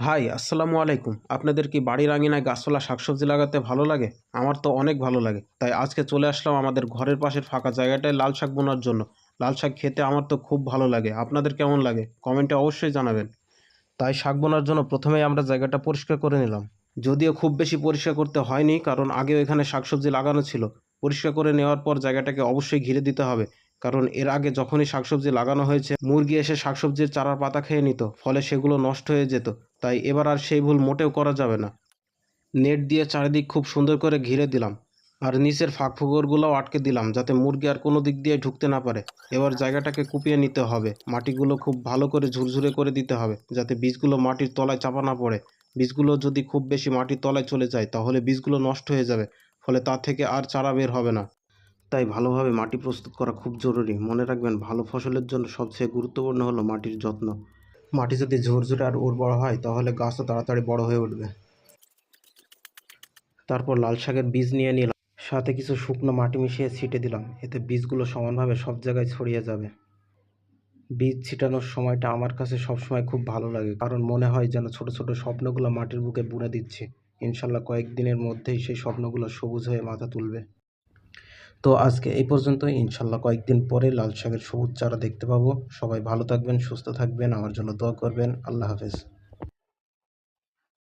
High, আসসালামু আলাইকুম। আপনাদের কি বাড়ির আঙিনায় গাছপালা, শাকসবজি লাগাতে ভালো লাগে? আমার তো অনেক ভালো লাগে। তাই আজকে চলে আসলাম আমাদের ঘরের পাশের ফাঁকা জায়গাটায় লাল শাক বোনার জন্য। লাল শাক খেতে আমার তো খুব ভালো লাগে। আপনাদের কেমন লাগে? কমেন্টে অবশ্যই জানাবেন। তাই শাক বোনার জন্য প্রথমেই আমরা জায়গাটা পরিষ্কার করে নিলাম। যদিও খুব বেশি পরিষ্কার করতে হয়নি, কারণ আগেও এখানে শাকসবজি লাগানো ছিল। পরিষ্কার করে নেওয়ার পর জায়গাটাকে অবশ্যই ঘিরে দিতে হবে। কারণ এর আগে যখনই শাকসবজি লাগানো হয়েছে, মুরগি এসে শাকসবজির চারার পাতা খেয়ে নিত, ফলে সেগুলো নষ্ট হয়ে যেত। তাই এবার আর সেই ভুল মোটেও করা যাবে না। নেট দিয়ে চারিদিক খুব সুন্দর করে ঘিরে দিলাম আর নিচের ফাঁক ফোকরগুলোও আটকে দিলাম যাতে মুরগি আর কোনো দিক দিয়ে ঢুকতে না পারে। এবার জায়গাটাকে কুপিয়ে নিতে হবে। মাটিগুলো খুব ভালো করে ঝুরঝুরে করে দিতে হবে যাতে বীজগুলো মাটির তলায় চাপা না পড়ে। বীজগুলো যদি খুব বেশি মাটির তলায় চলে যায় তাহলে বীজগুলো নষ্ট হয়ে যাবে, ফলে তা থেকে আর চারা বের হবে না। তাই ভালোভাবে মাটি প্রস্তুত করা খুব জরুরি। মনে রাখবেন, ভালো ফসলের জন্য সবচেয়ে গুরুত্বপূর্ণ হলো মাটির যত্ন। মাটি যদি ঝুরঝুরে আর উর্বর হয়, তাহলে গাছও তাড়াতাড়ি বড় হয়ে উঠবে। তারপর লাল শাকের বীজ নিয়ে নিলাম। সাথে কিছু শুকনো মাটি মিশিয়ে ছিটে দিলাম। এতে বীজগুলো সমানভাবে সব জায়গায় ছড়িয়ে যাবে। বীজ ছিটানোর সময়টা আমার কাছে সবসময় খুব ভালো লাগে, কারণ মনে হয় যেন ছোট ছোট স্বপ্নগুলো মাটির বুকে বুনে দিচ্ছে। ইনশাল্লাহ কয়েকদিনের মধ্যেই সেই স্বপ্নগুলো সবুজ হয়ে মাথা তুলবে। তো আজকে এই পর্যন্ত ইনশাল্লাহ কয়েকদিন পরে লাল শাকের সবুজ চারা দেখতে পাবো। সবাই ভালো থাকবেন, সুস্থ থাকবেন। আমার জন্য দোয়া করবেন। আল্লাহ হাফেজ।